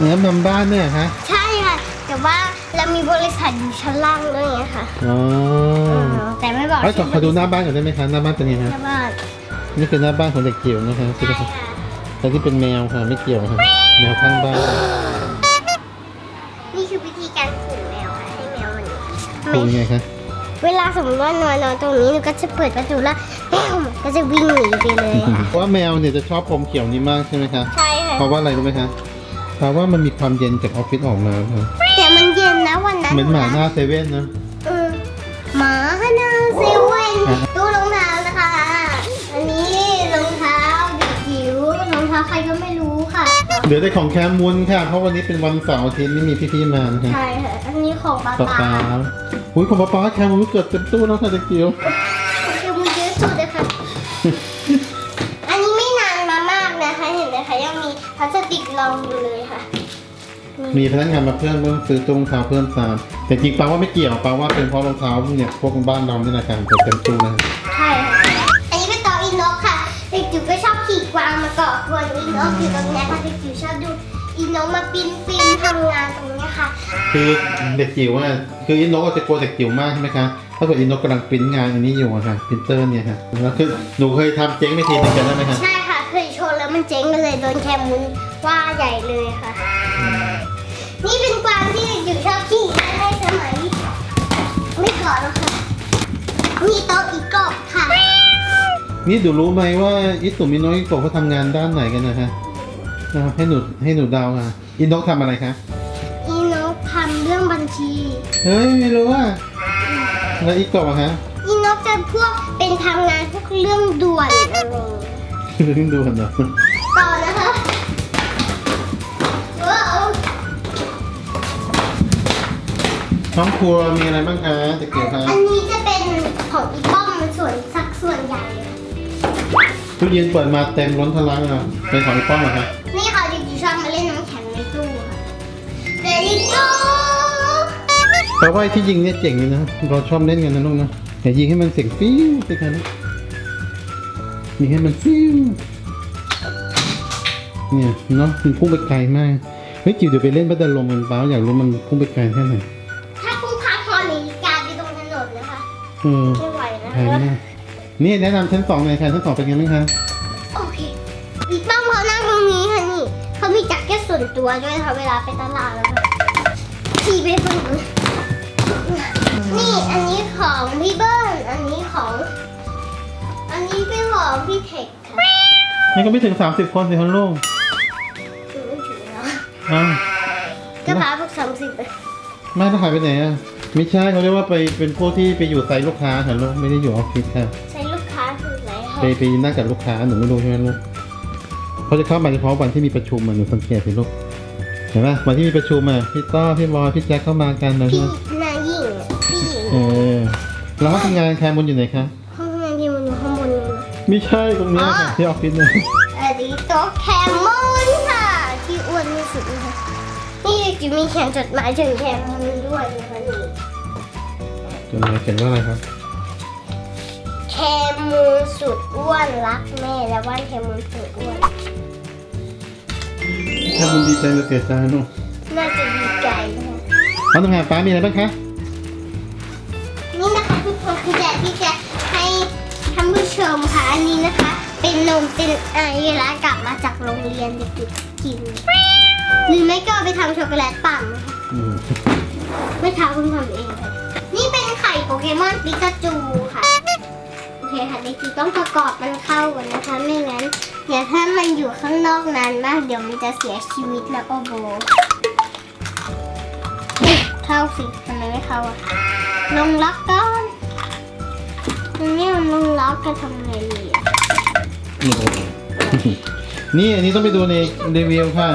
เนื้อมัมบ้านเนี่ยฮะใช่ค่ะ แต่ว่าเรามีบริษัทอยู่ชั้นล่างด้วยไงค่ะอ๋อเออแต่ไม่บอกเอ้ยขอขอดูหน้าบ้านก่อนได้ไหมคะหน้าบ้านเป็นยังไงหฮะน้าบ้านนี่คือหน้าบ้านของเด็กจิ๋วนะคะใช่ค่ะแต่ที่เป็นแมวค่ะไม่เกี่ยวค่ะแมวข้างบ้านนี่คือวิธีการขู่แมวค่ะให้แมวมันดูยังไงคะเวลาสมมติว่านอนนอนตรงนี้หนูก็จะเปิดประตูแล้วแมวมันก็จะวิ่งหนีไปเลยค่ะเพราะว่าแมวเนี่ยจะชอบพรมเขียวนี้มากใช่ไหมคะใช่ค่ะเพราะว่าอะไรรู้ไหมคะ เพราะว่ามันมีความเย็นจากออฟฟิศออกมาค่ะแต่มันเย็นนะวันนั้นเหมือนหมาหนะน้าเซเว่นนะเออหมาฮานาเซเว่นอะตู้รองเท้านะคะ อันนี้รองเท้าเด็กจิ๋วรองเท้าใครก็ไม่รู้ค่ะเหลือแต่ของแคมมุนค่ะ เพราะวันนี้เป็นวันเสาร์อาทิตย์ไม่มีพี่ๆมานะคะใช่ค่ะอันนี้ของป๊าป๊าป๊าป๊าอุ้ยของป๊าป๊าแคมมุนเกิดเต็มตู้แล้วค่ะเด็กจิ๋ว สติกรองอยู่เลยค่ะ มีพนักงานมาเพิ่มเพิ่มซื้อตู้รองเท้าเพิ่มตามแต่จริงป๊าว่าไม่เกี่ยวป๊าว่าเป็นเพราะรองเท้าเนี่ยพวกบ้านเราเนี่ยนะคะเกิดเต็มตู้นะใช่ค่ะ อันนี้เป็นโต๊ะอินนกค่ะเด็กจิ๋วก็ชอบขี่กวางมาเกาะกวนอินนกอยู่ตรงเนี้ยค่ะเด็กจิ๋วชอบดูอินนกมาปีนปีนทำงานตรงเนี้ยค่ะ คือเด็กจิ๋วอะคืออินโนกอาจจะกลัวเด็กจิ๋วมากใช่ไหมคะถ้าเกิดอินโนกกำลังปริ้นงานอันนี้อยู่อะค่ะปรินเตอร์เนี่ยค่ะแล้วคือหนูเคยทำเจ๊งไปทีหนึงกันได้ไหมคะใช่ มันเจ๊งไปเลยโดนแคมุนว่าใหญ่เลยค่ะ นี่เป็นกวางที่เด็กจิ๋วชอบขี่ในสมัยไม่ก่อนแล้วค่ะมีโต๊ะอีกกบค่ะ นี่หนูรู้ไหมว่าอิสุมิโนะอิโตะเขาทำงานด้านไหนกันนะคะนะครับให้หนูให้หนูเดาค่ะอินโนกทำอะไรคะอีนกทำเรื่องบัญชี เฮ้ยไม่รู้ว่าแล้วอิโตะอะคะอีนกจะพวกเป็นทำงานพวกเรื่องด่วนอะไรอย่างเงี้ยเพิ่งดูกันเนาะต่อ ห้องครัวมีอะไรบ้างคะเด็กจิ๋วคะอันนี้จะเป็นของอีป้อมมันส่วนสักส่วนใหญ่เลยตู้เย็นเปิดมาเต็มล้นทะลักอะเป็นของอีป้อมเหรอคะนี่ค่ะเด็กจิ๋วชอบมาเล่นน้ำแข็งในตู้ค่ะเดลิโก้แปลว่าไอ้ที่ยิงเนี่ยเจ๋งเลยนะเราชอบเล่นกันนะลูกนะอย่ายิงให้มันเสียงฟิวสิคะลูกยิงให้มันฟิวเนี่ยเนาะมันพุ่งไปไกลมากเฮ้ยจิ๋วเดี๋ยวไปเล่นบัตเตอร์ลมกันเปล่าอยากรู้มันพุ่งไปไกลแค่ไหน ออไม่ไหวนะไกลคะมากนี่แนะนำชั้นสองหน่อยค่ะชั้นสองเป็นไงบ้างคะโอเคอีป้อมเขานั่งตรงนี้ค่ะนี่เขามีจักรเก็ตส่วนตัวด้วยค่ะเวลาไปตลาดแล้วค่ะขี่ไปฝั่งนู้นนี่อันนี้ของพี่เบิ้ลอันนี้ของ อันนี้เป็นของพี่เทคค่ะนี่ก็ไม่ถึง30คนสิคะลูกคือไม่ถึงแล้วอ้าวก็พาพวกสามสิบไปแม่ต้องหายไปไหนอะ ไม่ใช่เขาเรียกว่าไปเป็นพวกที่ไปอยู่ไซต์ลูกค้าค่ะลูกไม่ได้อยู่ออฟฟิศค่ะใช้ลูกค้าคือไหนคะไปไปนั่งกับลูกค้าหนูไม่รู้ใช่ไหมลูกเขาจะเข้ามาเฉพาะวันที่มีประชุมมาหนูสังเกตสิลูกเห็นไหมวันที่มีประชุมอะพี่ต้อพี่บอยพี่แจ็คเข้ามากันนะพี่นายิ่งพี่หญิงเออแล้วห้องทำงานแคมุนอยู่ไหนคะห้องทำงานที่มันอยู่ข้างบนนู้นนะไม่ใช่ตรงนี้ค่ะอ๋อที่ออฟฟิศเนี่ยอันนี้โต๊ะแคมมอนค่ะ ที่อ้วนที่สุดนะคะนี่จะมีเขียนจดหมายถึงแคมมอนด้วยนะคะนี่ จดหมายเขียนว่าอะไรครับแคมูนสุดอ้วนรักแม่และว่านแคมูนสุดอ้วนแคมุนดีใจหรือเสียใจลูกน่าจะดีใจนะคะห้องทำงานป้ามีอะไรบ้างคะนี่นะคะทุกคนคือแจกที่จะให้ท่านผู้ชมค่ะอันนี้นะคะ เป็นนมเป็นไอแล้วกลับมาจากโรงเรียนเด็กๆกินหรือไม่ก็เอาไปทำช็อกโกแลตปั่นนะคะอืม ไม่ท้าคุณทำเองค่ะ มอนปิกาจูค่ะ โอเคค่ะเด็กจิ๋วต้องประกอบมันเข้าก่อนนะคะ ไม่งั้นเดี๋ยวถ้ามันอยู่ข้างนอกนานมาก เดี๋ยวมันจะเสียชีวิตแล้วก็โบเอ๊ะเข้าสิทำไมไม่เข้าอะลงล็อกก่อนตรงนี้มันลงล็อกจะทำไงดีอะนี่โอ้โหนี่อันนี้ต้องไปดูในรีวิวค่ะ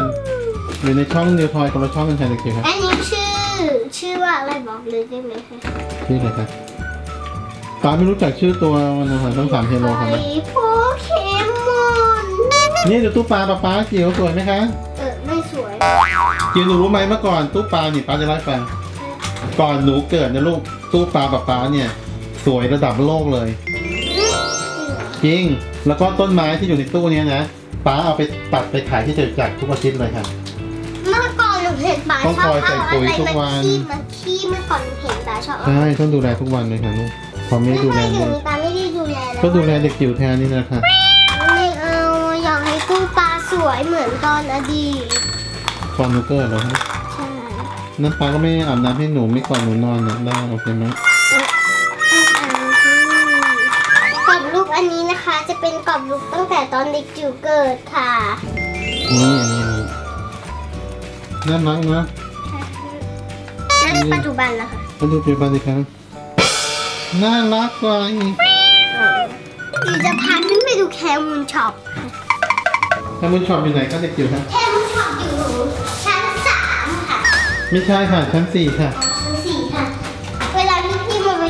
หรือในช่องนิวทอยคนละช่องกันค่ะเด็กจิ๋วครับ อันนี้ชื่อ ชื่อว่าอะไร บอกเลยได้ไหมคะชื่ออะไรครับป้าไม่รู้จักชื่อตัวมันนะคะต้องถามเฮโลครับไข่โปเกมอนนี่เดี๋ยวตู้ปลาป้าป้าจิ๋วสวยไหมคะเออไม่สวยจิ๋วหนูรู้ไหมเมื่อก่อนตู้ปลานี่ป้าจะเล่าให้ฟังก่อนหนูเกิดนะลูกตู้ปลาป้าป้าเนี่ย สวยระดับโลกเลย จริง แล้วก็ต้นไม้ที่อยู่ในตู้เนี้ยนะป้าเอาไปตัดไปขายที่จตุจักรทุกอาทิตย์เลยค่ะเมื่อก่ป๋าต้องชอบคอยใส่เอาปุ๋ยอะไรทุกมาวันขี้มาขี้ เมื่อก่อนเห็นป๋าชอบเอาใช่ต้องดูแลทุกวันเลยค่ะลูกพอไม่ไม่ดูเคแลยถึเลงยนี้ป๋าไม่ได้ดูแลแล้วก็ดูแลเด็กจิ๋วแทนนี่แหละค่ะไม่เอาอยากให้ตู้ปลาสวยเหมือนตอนอดีตฟอนนูเกอร์เหรอฮะใช่นั่นป้าก็ไม่อาบน้ำให้หนูไม่ก่อนหนูนอนนะได้โอเคไหมกรอบรูปอันนี้นะคะ จะเป็นกรอบรูปตั้งแต่ตอนเด็กจิ๋วเกิดค่ะ นี่อันนี้อันนี้น่ารักนะ นั่นปัจจุบันแล้วค่ะมาดูเปลี่ยนไปสิครับน่ารักกว่าอีกหรือจะพาขึ้นไปดูแคมูนช็อปถ้ามุนชอบอยู่ไหนก็เด็กจิ๋วครับแคมูนช็อปอยู่ชั้นสามค่ะ ไม่ใช่ค่ะชั้นสี่ค่ะ ชั้นสี่ค่ะ เวลาที่พี่มาไป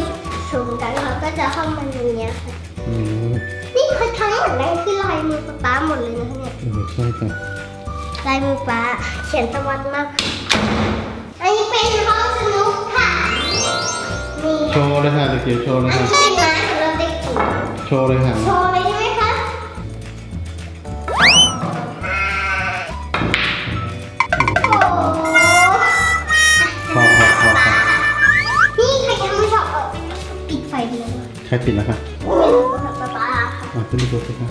ชุมกันเขาก็จะเข้ามาในเนี้ยค่ะอืมนี่คือทั้งหมดนั่นคือลายมือป๊าหมดเลยนะคะเนี่ยเออใช่ค่ะลายมือป๊าเขียนตะวันมาก โชว์เลยค่ะเด็กจิ๋วโชว์เลยอันค่ะนี้เป็นไม้สำหรับเด็กจิ๋วโชว์เลยค่ะ โชว์เลยใช่ไหมคะโอ้โหพอพอพอพอนี่ใครจะมาชอบเอาปิดไฟไปเลยใครปิดแล้วคะไม่รู้ค่ะป๊าป๊าค่ะ อะขึ้นไปดูสิคะ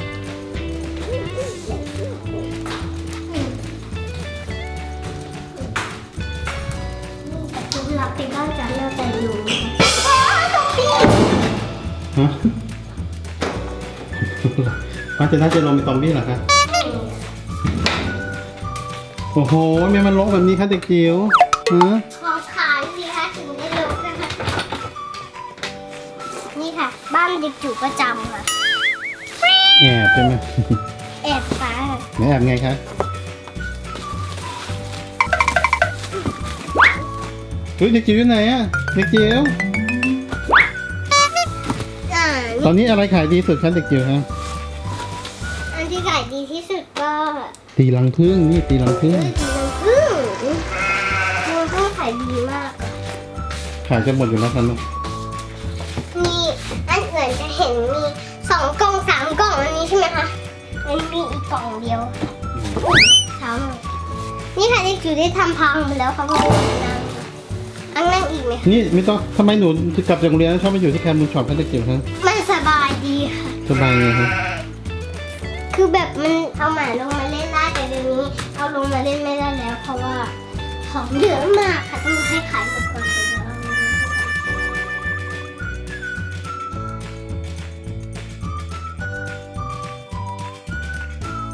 ฮะป้าจะน่าจะลงเป็นซอมบี้เหรอคะโอ้โหทำไมมันลกแบบนี้คะเด็กจิ๋วฮะของขายสิคะถึงได้รู้นะคะ นี่ค่ะ บ้านเด็กจิ๋วประจำค่ะ แอบใช่ไหมแอบฟ้าไหนแอบไงคะเฮ้ยเด็กจิ๋วอยู่ไหนอะเด็กจิ๋วอ่า ตอนนี้อะไรขายดีสุดคะเด็กจิ๋วคะอันที่ขายดีที่สุดก็ตีรังผึ้งนี่ตีรังผึ้งคือดีน้ำผึ้งน้ำผึ้งขายดีมาก ขายจะหมดอยู่แล้วค่ะลูกมีอันอื่นจะเห็นมีสองกล่องสามกล่องอันนี้ใช่ไหมคะมันมีอีกกล่องเดียวอุ๊ยเท้าหน่อยนี่ค่ะเด็กจิ๋วได้ทำพังไปแล้วค่ะเพราะว่านั่งอังนั่งอีกไหมคะ นี่ไม่ต้องทำไมหนูกลับจากโรงเรียนแล้วชอบมาอยู่ที่แคมป์มูนช็อปคะเด็กจิ๋วคะมันสบาย ดีค่ะ สบายไงคะคือแบบมันเอาหมาลงมาเล่นได้แต่เดี๋ยวนี้ เอาลงมาเล่นไม่ได้แล้ว เพราะว่าของเยอะมากค่ะต้องให้ขายหมดก่อนเลย